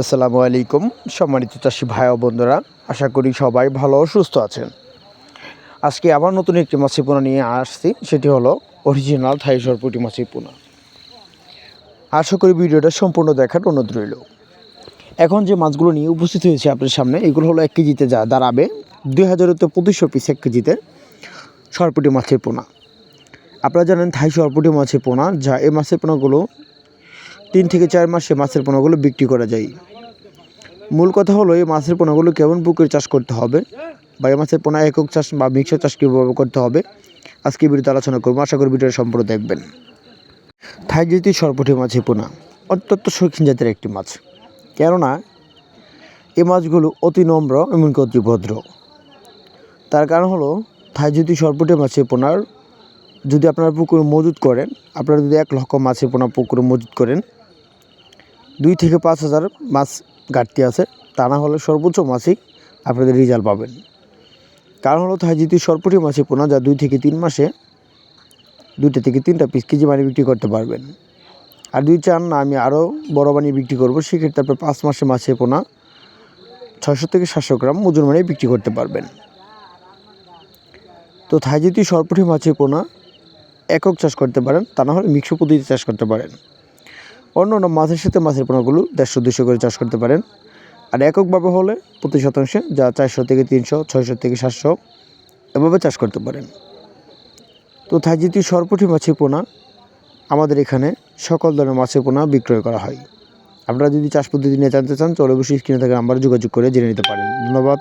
আসসালামু আলাইকুম, সম্মানিত চাষি ভাই ও বন্ধুরা, আশা করি সবাই ভালো সুস্থ আছেন। আজকে আবার নতুন একটি মাছি পোনা নিয়ে আসছি, সেটি হলো অরিজিনাল থাই সরপুটি মাছি পোনা। আশা করি ভিডিওটা সম্পূর্ণ দেখার অনুরোধ রইল। এখন যে মাছগুলো নিয়ে উপস্থিত হয়েছে আপনার সামনে, এগুলো হলো এক কেজিতে যা দাঁড়াবে দুই হাজারতে পঁচিশশো পিস এক কেজিতে সরপুটি মাছের পোনা। আপনারা জানেন থাই সরপুটি মাছের পোনা, যা এই মাছের পোনাগুলো তিন থেকে চার মাসে মাছের পোনাগুলো বিক্রি করা যায়। মূল কথা হলো, এই মাছের পোনাগুলো কেমন পুকুরে চাষ করতে হবে? বা এই মাছের পোনা একক চাষ বা মিক্সার চাষ কীভাবে করতে হবে? আজকে ভিডিওতে আলোচনা করব। আশা করি ভিডিওটা সম্পূর্ণ দেখবেন। থাই জাতীয় সরপুটি মাছের পোনা অত্যন্ত শৌখিন জাতের একটি মাছ। কেননা, এই মাছগুলো অতি নম্র এমনকি অতি ভদ্র। তার কারণ হলো, থাই জাতীয় সরপুটি মাছের পোনার যদি আপনারা পুকুরে মজুত করেন, আপনারা যদি এক লক্ষ মাছের পোনা পুকুরে মজুত করেন দুই থেকে পাঁচ হাজার মাছ ঘাটতি আছে। তা না হলে সর্বোচ্চ মাসিক আপনাদের রেজাল্ট পাবেন। কারণ হলো তাই যদি সরপুরি মাছের পোনা যা দুই থেকে তিন মাসে দুইটা থেকে তিনটা পিস কেজি মানে বিক্রি করতে পারবেন। আর দুই চান না আমি আরও বড় বানিয়ে বিক্রি করব, সেক্ষেত্রে আপনার পাঁচ মাসে মাছের পোনা ছয়শো থেকে সাতশো গ্রাম ওজন মানে বিক্রি করতে পারবেন। তো থাই যদি সরপুরি মাছের পোনা একক চাষ করতে পারেন, তা না হলে মিক্স পদ্ধতিতে চাষ করতে পারেন। অন্য অন্য মাছের সাথে মাছের পোনাগুলো দেড়শো দুশো করে চাষ করতে পারেন। আর এককভাবে হলে প্রতি শতাংশে যা চারশো থেকে তিনশো, ছয়শো থেকে সাতশো এভাবে চাষ করতে পারেন। তো থাইজিতি সরপুটি মাছের পোনা। আমাদের এখানে সকল ধরনের মাছের পোনা বিক্রয় করা হয়। আপনারা যদি চাষ পদ্ধতি নিয়ে জানতে চান চলে অবশ্যই স্ক্রিনে থাকা নাম্বারে যোগাযোগ করে জেনে নিতে পারেন। ধন্যবাদ।